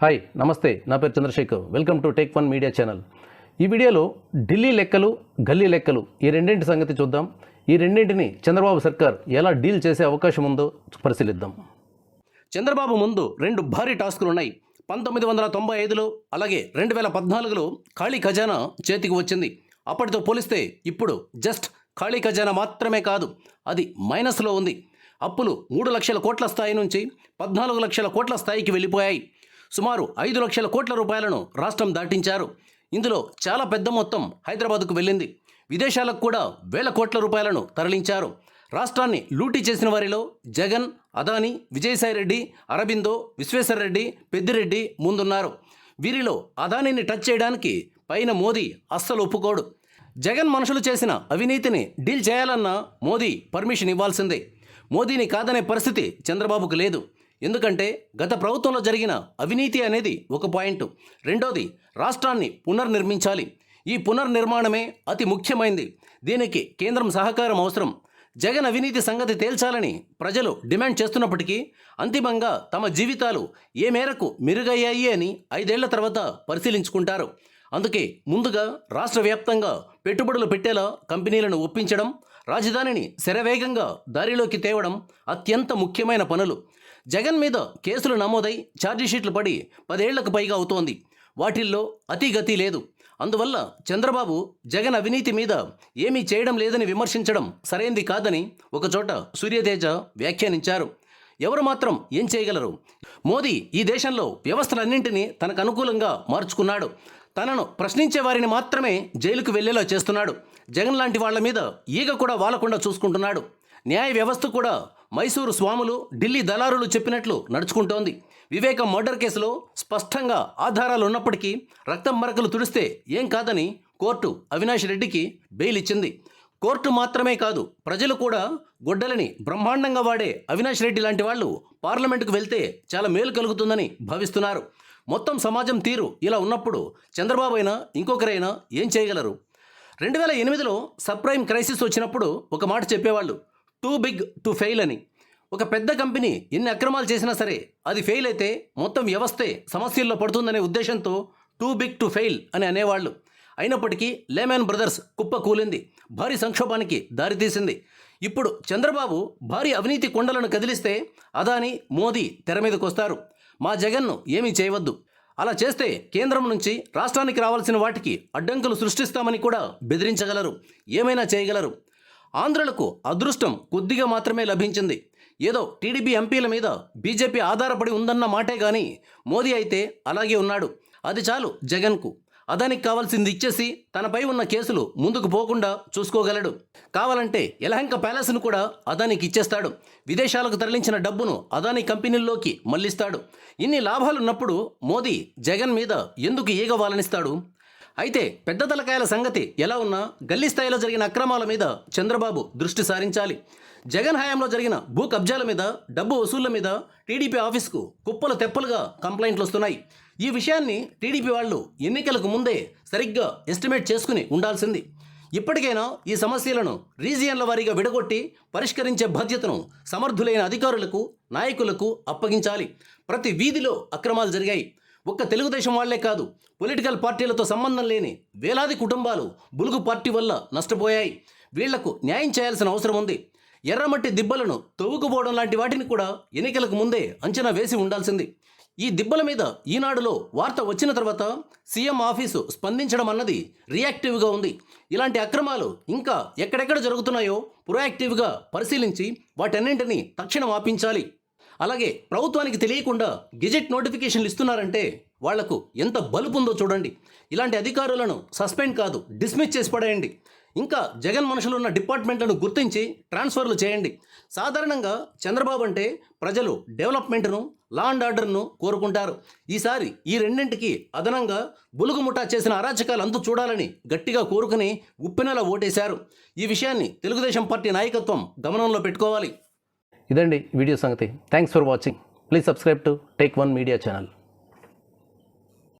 Hi నమస్తే. నా పేరు Chandrashekhar. Welcome to take one media channel. ఈ వీడియోలో ఢిల్లీ లెక్కలు గల్లీ లెక్కలు ఈ రెండింటి సంగతి చూద్దాం. ఈ రెండింటిని చంద్రబాబు సర్కార్ ఎలా డీల్ చేసే అవకాశం ఉందో పరిశీలిద్దాం. చంద్రబాబు ముందు రెండు భారీ టాస్కులు ఉన్నాయి. పంతొమ్మిది వందల తొంభై ఐదులో అలాగే రెండు వేల పద్నాలుగులో ఖాళీ ఖజానా చేతికి వచ్చింది. అప్పటితో పోలిస్తే ఇప్పుడు జస్ట్ ఖాళీ ఖజానా మాత్రమే కాదు అది మైనస్లో ఉంది. అప్పులు మూడు లక్షల కోట్ల స్థాయి నుంచి పద్నాలుగు లక్షల కోట్ల స్థాయికి వెళ్ళిపోయాయి. సుమారు ఐదు లక్షల కోట్ల రూపాయలను రాష్ట్రం దాటించారు. ఇందులో చాలా పెద్ద మొత్తం హైదరాబాద్కు వెళ్ళింది. విదేశాలకు కూడా వేల కోట్ల రూపాయలను తరలించారు. రాష్ట్రాన్ని లూటీ చేసిన వారిలో జగన్ అదాని విజయసాయిరెడ్డి అరబిందో విశ్వేశ్వరరెడ్డి పెద్దిరెడ్డి ముందున్నారు. వీరిలో అదానిని టచ్ చేయడానికి పైన మోదీ అస్సలు ఒప్పుకోడు. జగన్ మనుషులు చేసిన అవినీతిని డీల్ చేయాలన్నా మోదీ పర్మిషన్ ఇవ్వాల్సిందే. మోదీని కాదనే పరిస్థితి చంద్రబాబుకు లేదు. ఎందుకంటే గత ప్రభుత్వంలో జరిగిన అవినీతి అనేది ఒక పాయింట్. రెండోది రాష్ట్రాన్ని పునర్నిర్మించాలి. ఈ పునర్నిర్మాణమే అతి ముఖ్యమైంది. దీనికి కేంద్రం సహకారం అవసరం. జగన్ అవినీతి సంగతి తేల్చాలని ప్రజలు డిమాండ్ చేస్తున్నప్పటికీ అంతిమంగా తమ జీవితాలు ఏ మేరకు మెరుగయ్యాయి అని ఐదేళ్ళ తర్వాత పరిశీలించుకుంటారు. అందుకే ముందుగా రాష్ట్ర వ్యాప్తంగా పెట్టుబడులు పెట్టేలా కంపెనీలను ఒప్పించడం రాజధానిని శరవేగంగా దారిలోకి తేవడం అత్యంత ముఖ్యమైన పనులు. జగన్ మీద కేసులు నమోదై ఛార్జిషీట్లు పడి పదేళ్ళకు పైగా అవుతోంది. వాటిల్లో అతిగతి లేదు. అందువల్ల చంద్రబాబు జగన్ అవినీతి మీద ఏమీ చేయడం లేదని విమర్శించడం సరైంది కాదని ఒకచోట సూర్యతేజ వ్యాఖ్యానించారు. ఎవరు మాత్రం ఏం చేయగలరు? మోదీ ఈ దేశంలో వ్యవస్థలన్నింటినీ తనకు అనుకూలంగా మార్చుకున్నాడు. తనను ప్రశ్నించే వారిని మాత్రమే జైలుకు వెళ్ళేలా చేస్తున్నాడు. జగన్ లాంటి వాళ్ళ మీద ఈగ కూడా వాలకుండా చూసుకుంటున్నాడు. న్యాయ వ్యవస్థ కూడా మైసూరు స్వాములు ఢిల్లీ దళారులు చెప్పినట్లు నడుచుకుంటోంది. వివేక మర్డర్ కేసులో స్పష్టంగా ఆధారాలు ఉన్నప్పటికీ రక్తం మరకలు తుడిస్తే ఏం కాదని కోర్టు అవినాష్ రెడ్డికి బెయిల్ ఇచ్చింది. కోర్టు మాత్రమే కాదు ప్రజలు కూడా గొడ్డలని బ్రహ్మాండంగా వాడే అవినాష్ రెడ్డి లాంటి వాళ్ళు పార్లమెంటుకు వెళ్తే చాలా మేలు కలుగుతుందని భావిస్తున్నారు. మొత్తం సమాజం తీరు ఇలా ఉన్నప్పుడు చంద్రబాబు అయినా ఇంకొకరైనా ఏం చేయగలరు? రెండు వేల ఎనిమిదిలో సబ్ప్రైమ్ క్రైసిస్ వచ్చినప్పుడు ఒక మాట చెప్పేవాళ్ళు. టూ బిగ్ టు ఫెయిల్ అని. ఒక పెద్ద కంపెనీ ఎన్ని అక్రమాలు చేసినా సరే అది ఫెయిల్ అయితే మొత్తం వ్యవస్థే సమస్యల్లో పడుతుందనే ఉద్దేశంతో టూ బిగ్ టు ఫెయిల్ అని అనేవాళ్ళు. అయినప్పటికీ లేమెన్ బ్రదర్స్ కుప్ప కూలింది భారీ సంక్షోభానికి దారితీసింది ఇప్పుడు చంద్రబాబు భారీ అవినీతి కొండలను కదిలిస్తే అదాని మోదీ తెర మీదకు వస్తారు. మా జగన్ను ఏమీ చేయవద్దు. అలా చేస్తే కేంద్రం నుంచి రాష్ట్రానికి రావాల్సిన వాటికి అడ్డంకులు సృష్టిస్తామని కూడా బెదిరించగలరు. ఏమైనా చేయగలరు. ఆంధ్రులకు అదృష్టం కొద్దిగా మాత్రమే లభించింది. ఏదో టీడీపీ ఎంపీల మీద బీజేపీ ఆధారపడి ఉందన్న మాటే గాని మోదీ అయితే అలాగే ఉన్నాడు. అది చాలు జగన్కు. అదానికి కావాల్సింది ఇచ్చేసి తనపై ఉన్న కేసులు ముందుకు పోకుండా చూసుకోగలడు. కావాలంటే యలహంక ప్యాలెస్ను కూడా అదానికి ఇచ్చేస్తాడు. విదేశాలకు తరలించిన డబ్బును అదాని కంపెనీల్లోకి మళ్ళిస్తాడు ఇన్ని లాభాలున్నప్పుడు మోదీ జగన్ మీద ఎందుకు ఈగ వాలనిస్తాడు అయితే పెద్ద తలకాయల సంగతి ఎలా ఉన్నా గల్లీ స్థాయిలో జరిగిన అక్రమాల మీద చంద్రబాబు దృష్టి సారించాలి. జగన్ హయాంలో జరిగిన భూ కబ్జాల మీద డబ్బు వసూళ్ళ మీద టీడీపీ ఆఫీస్కు కుప్పలు తెప్పలుగా కంప్లైంట్లు వస్తున్నాయి. ఈ విషయాన్ని టీడీపీ వాళ్ళు ఎన్నికలకు ముందే సరిగ్గా ఎస్టిమేట్ చేసుకుని ఉండాల్సింది. ఇప్పటికైనా ఈ సమస్యలను రీజియన్ల వారీగా విడగొట్టి పరిష్కరించే బాధ్యతను సమర్థులైన అధికారులకు నాయకులకు అప్పగించాలి. ప్రతి వీధిలో అక్రమాలు జరిగాయి. ఒక్క తెలుగుదేశం వాళ్ళే కాదు పొలిటికల్ పార్టీలతో సంబంధం లేని వేలాది కుటుంబాలు బులుగు పార్టీ వల్ల నష్టపోయాయి. వీళ్ళకు న్యాయం చేయాల్సిన అవసరం ఉంది. ఎర్రమట్టి దిబ్బలను తవ్వుకుపోవడం లాంటి వాటిని కూడా ఎన్నికలకు ముందే అంచనా వేసి ఉండాల్సింది. ఈ దిబ్బల మీద ఈనాడులో వార్త వచ్చిన తర్వాత సీఎం ఆఫీసు స్పందించడం అన్నది రియాక్టివ్గా ఉంది. ఇలాంటి అక్రమాలు ఇంకా ఎక్కడెక్కడ జరుగుతున్నాయో ప్రొయాక్టివ్గా పరిశీలించి వాటన్నింటినీ తక్షణం ఆపించాలి. అలాగే ప్రభుత్వానికి తెలియకుండా గెజెట్ నోటిఫికేషన్లు ఇస్తున్నారంటే వాళ్ళకు ఎంత బలుపు ఉందో చూడండి. ఇలాంటి అధికారులను సస్పెండ్ కాదు డిస్మిస్ చేసి పడేయండి. ఇంకా జగన్ మనుషులు ఉన్న డిపార్ట్మెంట్లను గుర్తించి ట్రాన్స్ఫర్లు చేయండి. సాధారణంగా చంద్రబాబు అంటే ప్రజలు డెవలప్మెంట్ను లా అండ్ ఆర్డర్ను కోరుకుంటారు. ఈసారి ఈ రెండింటికి అదనంగా బులుగుముఠా చేసిన అరాచకాలు అంతు చూడాలని గట్టిగా కోరుకుని ఉప్పెనలా ఓటేశారు. ఈ విషయాన్ని తెలుగుదేశం పార్టీ నాయకత్వం గమనంలో పెట్టుకోవాలి. ఇదండి వీడియో సంగతి. Thanks for watching please subscribe to take one media channel